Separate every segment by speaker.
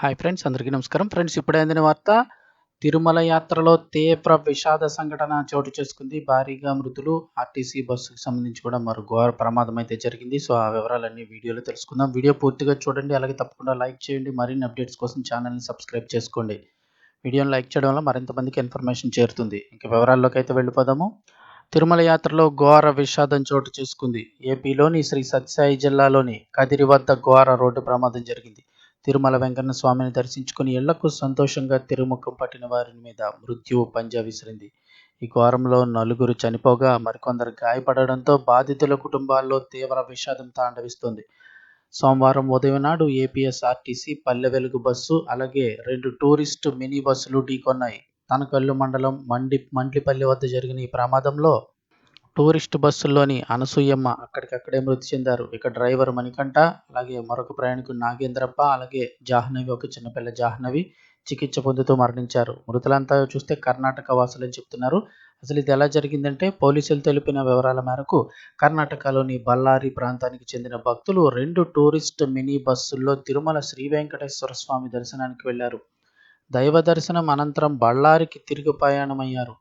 Speaker 1: Hi friends అందరికీ నమస్కారం. Friends ఇప్పుడే అందిన వార్త తిరుమల యాత్రలో తీవ్ర విషాద సంఘటన చోటు చేసుకుంది. భారీగా మృతులు ఆర్టీసీ బస్సుకు సంబంధించి కూడా మరో ఘోర ప్రమాదం అయితే జరిగింది. సో ఆ వివరాలన్నీ వీడియోలో తెలుసుకుందాం. వీడియో పూర్తిగా చూడండి. అలాగే తప్పకుండా లైక్ చేయండి. మరిన్ని అప్డేట్స్ కోసం ఛానల్ని సబ్స్క్రైబ్ చేసుకోండి. వీడియోని లైక్ చేయడం వల్ల మరింత మందికి ఇన్ఫర్మేషన్ చేరుతుంది. ఇంకా వివరాల్లోకి అయితే వెళ్ళిపోదాము. తిరుమల యాత్రలో ఘోర విషాదం చోటు చేసుకుంది. ఏపీలోని శ్రీ సత్యసాయి జిల్లాలోని కదిరి వద్ద ఘోర రోడ్డు ప్రమాదం జరిగింది. తిరుమల వెంకన్న స్వామిని దర్శించుకుని ఇళ్ళకు సంతోషంగా తిరుముఖం పట్టిన వారి మీద మృత్యువు పంజా విసిరింది. ఈ ఘోరంలో నలుగురు చనిపోగా మరికొందరు గాయపడడంతో బాధితుల కుటుంబాల్లో తీవ్ర విషాదం తాండవిస్తోంది. సోమవారం ఉదయం నాడు ఏపీఎస్ఆర్టీసీ పల్లె వెలుగు బస్సు అలాగే రెండు టూరిస్టు మినీ బస్సులు ఢీకొన్నాయి. తనకల్లు మండలం మండి మండ్లిపల్లి వద్ద జరిగిన ఈ ప్రమాదంలో టూరిస్ట్ బస్సుల్లోని అనసూయమ్మ అక్కడికక్కడే మృతి చెందారు. ఇక డ్రైవర్ మణికంఠ అలాగే మరొక ప్రయాణికుడు నాగేంద్రప్ప అలాగే జాహ్నవి ఒక చిన్నపిల్ల జాహ్నవి చికిత్స పొందుతూ మరణించారు. మృతులంతా చూస్తే కర్ణాటక వాసులని చెప్తున్నారు. అసలు ఇది ఎలా జరిగిందంటే పోలీసులు తెలిపిన వివరాల మేరకు కర్ణాటకలోని బళ్ళారి ప్రాంతానికి చెందిన భక్తులు రెండు టూరిస్ట్ మినీ బస్సుల్లో తిరుమల శ్రీ వెంకటేశ్వర స్వామి దర్శనానికి వెళ్ళారు దైవ దర్శనం అనంతరం బళ్ళారికి తిరిగి ప్రయాణమయ్యారు.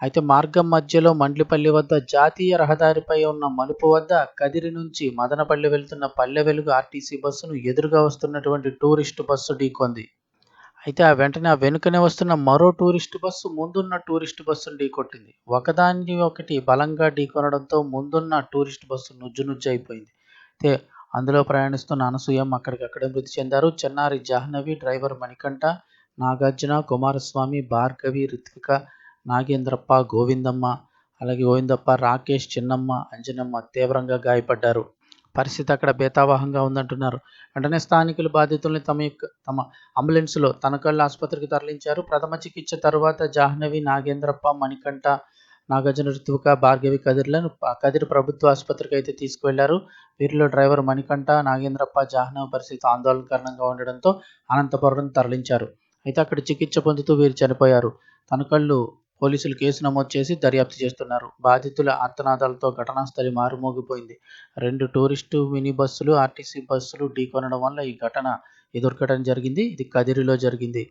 Speaker 1: అయితే మార్గం మధ్యలో మండ్లిపల్లి వద్ద జాతీయ రహదారిపై ఉన్న మలుపు వద్ద కదిరి నుంచి మదనపల్లి వెళ్తున్న పల్లె వెలుగు ఆర్టీసీ బస్సును ఎదురుగా వస్తున్నటువంటి టూరిస్ట్ బస్సు ఢీకొంది. అయితే ఆ వెంటనే ఆ వెనుకనే వస్తున్న మరో టూరిస్ట్ బస్సు ముందున్న టూరిస్ట్ బస్సును ఢీకొట్టింది. ఒకదాన్ని ఒకటి బలంగా ఢీకొనడంతో ముందున్న టూరిస్ట్ బస్సు నుజ్జు నుజ్జు అయిపోయింది. అయితే అందులో ప్రయాణిస్తున్న అనసూయం అక్కడికక్కడే మృతి చెందారు. చెన్నారి జాహ్నవి డ్రైవర్ మణికంఠ నాగార్జున కుమారస్వామి భార్గవి రిత్విక నాగేంద్రప్ప గోవిందమ్మ అలాగే గోవిందప్ప రాకేష్ చిన్నమ్మ అంజనమ్మ తీవ్రంగా గాయపడ్డారు. పరిస్థితి అక్కడ బేతావాహంగా ఉందంటున్నారు. వెంటనే స్థానికులు బాధితుల్ని తమ యొక్క తమ అంబులెన్స్లో తనకళ్ళు ఆసుపత్రికి తరలించారు. ప్రథమ చికిత్స తర్వాత జాహ్నవి నాగేంద్రప్ప మణికంఠ నాగార్జున ఋతువుక భార్గవి కదిర్లను కదిరి ప్రభుత్వ ఆసుపత్రికి అయితే తీసుకువెళ్ళారు. వీరిలో డ్రైవర్ మణికంఠ నాగేంద్రప్ప జాహ్నవి పరిస్థితి ఆందోళనకరంగా ఉండడంతో అనంతపురం తరలించారు. అయితే అక్కడ చికిత్స పొందుతూ వీరు చనిపోయారు. తనకళ్ళు పోలీసులు కేసు నమోదు చేసి దర్యాప్తు చేస్తున్నారు. బాధితుల ఆర్తనాదాలతో ఘటనా స్థలి మారుమోగిపోయింది రెండు టూరిస్టు మినీ బస్సులు ఆర్టీసీ బస్సులు ఢీకొనడం వల్ల ఈ ఘటన ఎదుర్కొనడం జరిగింది. ఇది కదిరిలో జరిగింది.